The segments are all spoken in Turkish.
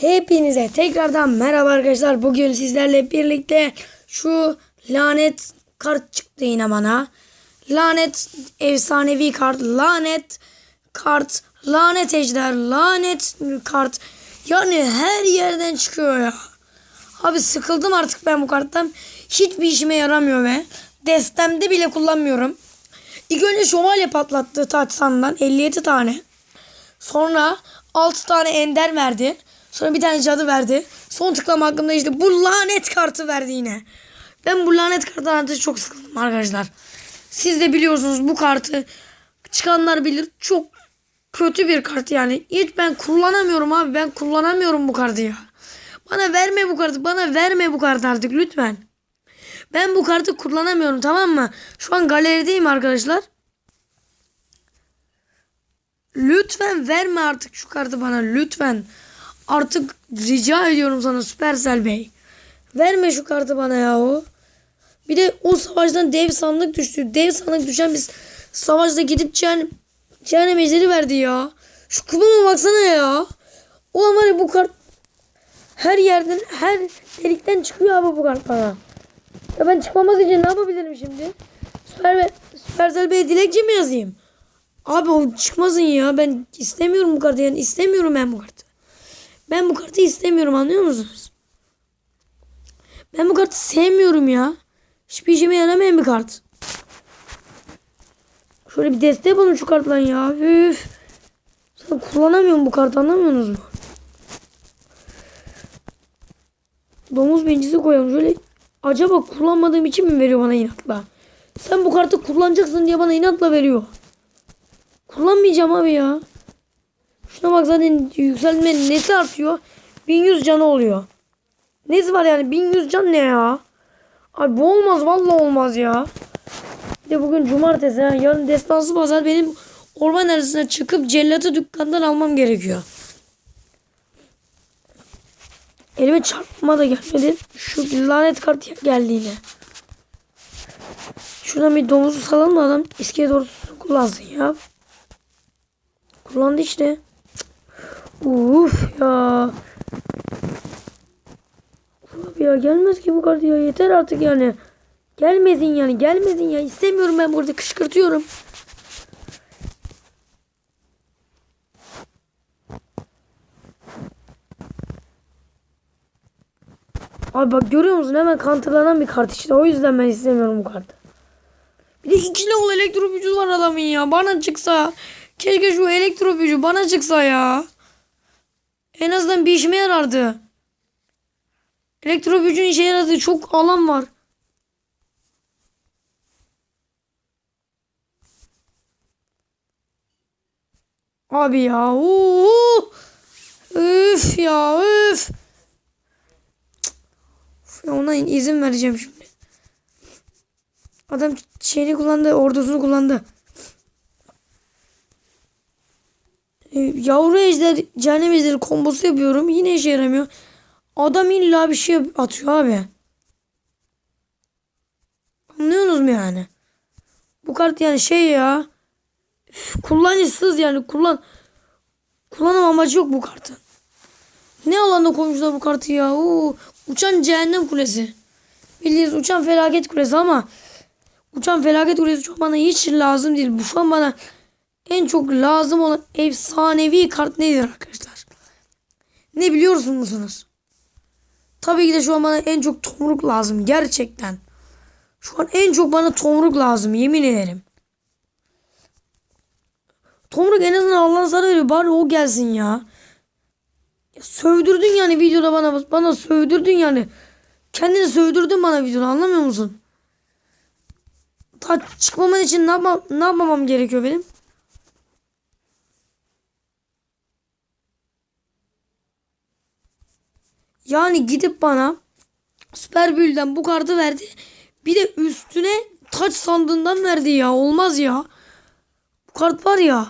Hepinize tekrardan merhaba arkadaşlar. Bugün sizlerle birlikte şu lanet kart çıktı yine bana. Lanet efsanevi kart, lanet kart, lanet ejder, lanet kart. Yani her yerden çıkıyor ya. Abi sıkıldım artık ben bu karttan. Hiçbir işime yaramıyor ve destemde bile kullanmıyorum. İlk önce şövalye patlattı Tatsan'dan 57 tane. Sonra 6 tane ender verdi. Sonra bir tane cadı verdi. Son tıklama hakkında işte bu lanet kartı verdi yine. Ben bu lanet kartı artık çok sıkıldım arkadaşlar. Siz de biliyorsunuz bu kartı çıkanlar bilir. Çok kötü bir kart yani. Hiç ben kullanamıyorum abi. Ben kullanamıyorum bu kartı ya. Bana verme bu kartı. Bana verme bu kartı artık lütfen. Ben bu kartı kullanamıyorum tamam mı? Şu an galerideyim arkadaşlar. Lütfen verme artık şu kartı bana lütfen. Artık rica ediyorum sana Supercell Bey. Verme şu kartı bana yahu. Bir de o savaştan dev sandık düştü. Dev sandık düşen biz savaşta gidip cehennem, cehennem ejderi verdi ya. Şu kubama baksana ya. Ulan var ya bu kart her yerden her delikten çıkıyor abi bu kart bana. Ya ben çıkmamaz için ne yapabilirim şimdi? Süper, Supercell Bey'e dilekçe mi yazayım? Abi o çıkmasın ya. Ben istemiyorum bu kartı. Yani istemiyorum ben bu kartı. Ben bu kartı istemiyorum anlıyor musunuz? Ben bu kartı sevmiyorum ya. Hiçbir işime yaramayan bir kart. Şöyle bir deste yapalım şu kartla ya. Üf. Sen kullanamıyorum bu kartı anlamıyorsunuz mu? Domuz bencisi koyalım. Şöyle acaba kullanmadığım için mi veriyor bana inatla? Sen bu kartı kullanacaksın diye bana inatla veriyor. Kullanmayacağım abi ya. Şuna bak zaten yükselme nesi artıyor. 1100 canı oluyor. Nesi var yani 1100 can ne ya? Abi bu olmaz vallahi olmaz ya. Bir de bugün cumartesi ha. Yarın destansı pazar benim orman arasına çıkıp cellatı dükkandan almam gerekiyor. Elime çarpma da gelmedi. Şu lanet kart geldi yine. Şuradan bir domuzu salalım da adam iskele doğru kullansın ya. Kullandı işte. Uf ya. Uf ya gelmez ki bu kart ya. Yeter artık yani. Gelmesin yani. Gelmesin ya. İstemiyorum ben burada kışkırtıyorum. Abi bak görüyor musun? Hemen kantırlanan bir kart işte. O yüzden ben istemiyorum bu kartı. Bir de iki level elektro gücü var adamın ya. Bana çıksa. Keşke şu elektro gücü bana çıksa ya. En azından bir işime yarardı. Elektro gücün işe yaradığı çok alan var. Abi ya. Uuu. Üf ya üf. Cık. Ona izin vereceğim şimdi. Adam şeyini kullandı, ordusunu kullandı. Yavru ejder, cehennem ejderi kombosu yapıyorum. Yine işe yaramıyor. Adam illa bir şey atıyor abi. Anlıyorsunuz mu yani? Bu kart yani şey ya. Kullanışsız yani kullan. Kullanım amacı yok bu kartın. Ne alanda koymuşlar bu kartı ya? Oo, uçan cehennem kulesi. Bildiğiniz uçan felaket kulesi ama uçan felaket kulesi çok bana hiç lazım değil. Bu şu an bana en çok lazım olan efsanevi kart nedir arkadaşlar? Ne biliyorsunuz musunuz? Tabii ki de şu an bana en çok tomruk lazım gerçekten. Şu an en çok bana tomruk lazım yemin ederim. Tomruk en azından Allah'ın sana veriyor bari o gelsin ya. ya. Sövdürdün yani videoda bana bana sövdürdün yani. Kendini sövdürdün bana videoda anlamıyor musun? Ta çıkmaman için ne, yapma, ne yapmamam gerekiyor benim? Yani gidip bana Süper Büyül'den bu kartı verdi. Bir de üstüne taç sandığından verdi ya. Olmaz ya. Bu kart var ya.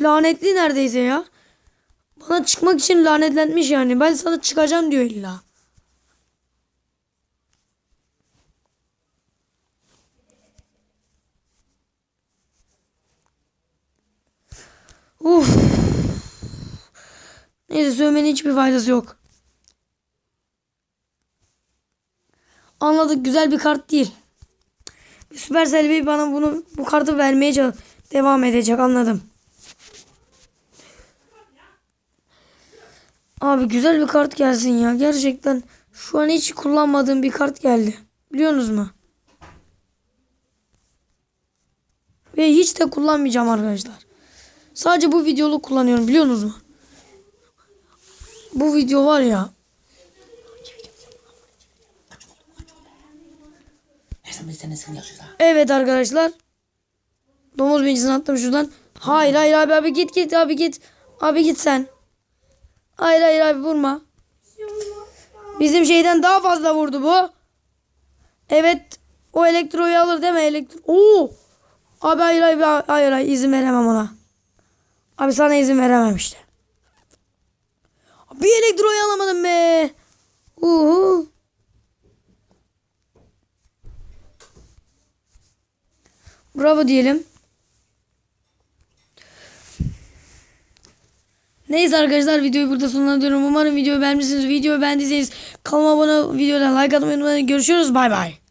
Lanetli neredeyse ya. Bana çıkmak için lanetlenmiş yani. Ben sana çıkacağım diyor illa. Uf. Neyse sövmenin hiçbir faydası yok. Anladık güzel bir kart değil. Supercell bir bana bunu bu kartı vermeye devam edecek anladım. Abi güzel bir kart gelsin ya. Gerçekten şu an hiç kullanmadığım bir kart geldi. Biliyorsunuz mu? Ve hiç de kullanmayacağım arkadaşlar. Sadece bu videolu kullanıyorum biliyorsunuz mu? Bu video var ya. Ha. Evet arkadaşlar. Domuz birincisini attım şuradan. Hayır hayır abi abi git git abi git. Abi git sen. Hayır hayır abi vurma. Bizim şeyden daha fazla vurdu bu. Evet. O elektroyu alır değil mi? Elektro. Oo. Abi hayır hayır hayır, hayır izin veremem ona. Abi sana izin veremem işte. Bir elektroyu alamadım be. Uhu. Bravo diyelim. Neyse arkadaşlar videoyu burada sonlandırıyorum. Umarım videoyu beğenmişsiniz. Videoyu beğendiyseniz kanalıma abone olup videoya like atmayı unutmayın. Görüşürüz. Bay bay.